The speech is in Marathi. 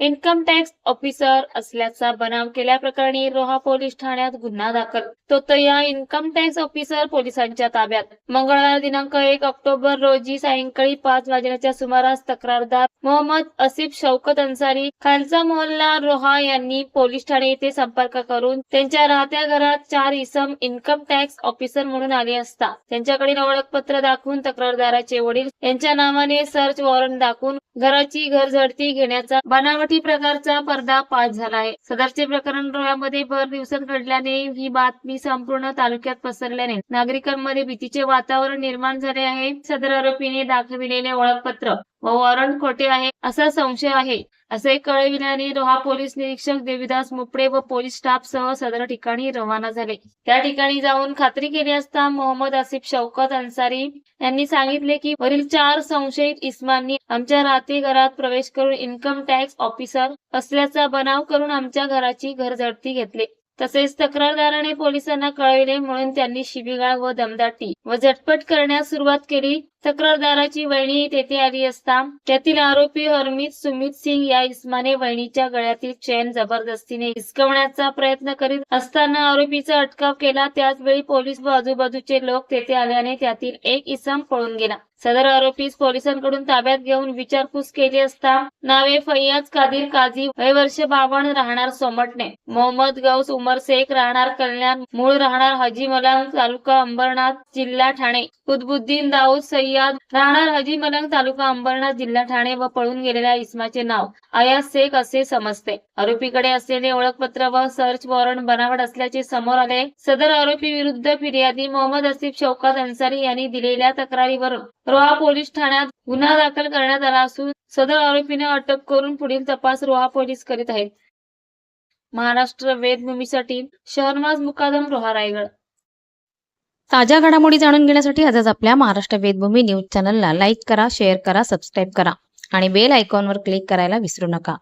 इन्कम टॅक्स ऑफिसर असल्याचा बनाव केल्याप्रकरणी रोहा पोलीस ठाण्यात गुन्हा दाखल. तो तया इन्कम टॅक्स ऑफिसर पोलिसांच्या ताब्यात. मंगळवार दिनांक एक ऑक्टोबर रोजी सायंकाळी पाच वाजण्याच्या सुमारास तक्रारदार मोहम्मद असिफ शौकत अन्सारी खालचा मोहल्ला रोहा यांनी पोलीस ठाणे येथे संपर्क करून त्यांच्या राहत्या घरात चार इसम इन्कम टॅक्स ऑफिसर म्हणून आले असता. त्यांच्याकडील ओळखपत्र दाखवून तक्रारदाराचे वडील यांच्या नावाने सर्च वॉरंट दाखवून घराची घरझडती घेण्याचा बनावट प्रकारचा पर्दा पास झाला आहे सदरचे प्रकरण रोह्यामध्ये भर दिवसात घडल्याने ही बातमी संपूर्ण तालुक्यात पसरल्याने नागरिकांमध्ये भीतीचे वातावरण निर्माण झाले आहे. सदर आरोपीने दाखविलेले ओळखपत्र व वॉरंट खोटे आहे असा संशय आहे. असे कळविल्याने रोहा पोलीस निरीक्षक देवीदास मुपडे व पोलीस स्टाफ सह सदर ठिकाणी रवाना झाले. त्या ठिकाणी जाऊन खात्री केली असता मोहम्मद आसिफ शौकत अन्सारी यांनी सांगितले की वरील चार संशयित इस्मांनी आमच्या राहते घरात प्रवेश करून इन्कम टॅक्स ऑफिसर असल्याचा बनाव करून आमच्या घराची घरझडती घेतली. तसेच तक्रारदाराने पोलिसांना कळविले म्हणून त्यांनी शिबिगाळ व दमदाटी व झटपट करण्यास सुरुवात केली. तक्रारदाराची वहिनी तेथे आली असता त्यातील आरोपी हरमीत सुमित सिंग या इस्माने वहिनीच्या गळ्यातील चेन जबरदस्तीने हिसकवण्याचा प्रयत्न करीत असताना आरोपीचा अटकाव केला. त्याच वेळी पोलीस व आजूबाजूचे लोक तेथे आल्याने त्यातील एक इसम पळून गेला. सदर आरोपीस पोलिसांकडून ताब्यात घेऊन विचारपूस केली असता नावे फैयाज कादीर काझी वय वर्ष बावन राहणार सोमटणे मोहम्मद गौस उमर शेख राहणार कल्याण मूळ राहणार हजी मलंग तालुका अंबरनाथ जिल्हा ठाणे कुतबुद्दीन दाऊद सय्याद राहणार हजी मलंग तालुका अंबरनाथ जिल्हा ठाणे व पळून गेलेल्या इस्माचे नाव अयाज शेख असे समजते. आरोपीकडे असलेले ओळखपत्र व सर्च वॉरंट बनावट असल्याचे समोर आले. सदर आरोपी विरुद्ध फिर्यादी मोहम्मद असिफ शौकत अन्सारी यांनी दिलेल्या तक्रारीवरून रोहा पोलीस ठाण्यात गुन्हा दाखल करण्यात आला असून सदर आरोपीने अटक करून पुढील तपास रोहा पोलीस करीत आहेत. महाराष्ट्र वेदभूमीसाठी शहरमाज मुकादम रोहा रायगड. ताज्या घडामोडी जाणून घेण्यासाठी आजच आपल्या महाराष्ट्र वेदभूमी न्यूज चॅनलला लाईक करा शेअर करा सबस्क्राईब करा आणि बेल आयकॉनवर क्लिक करायला विसरू नका.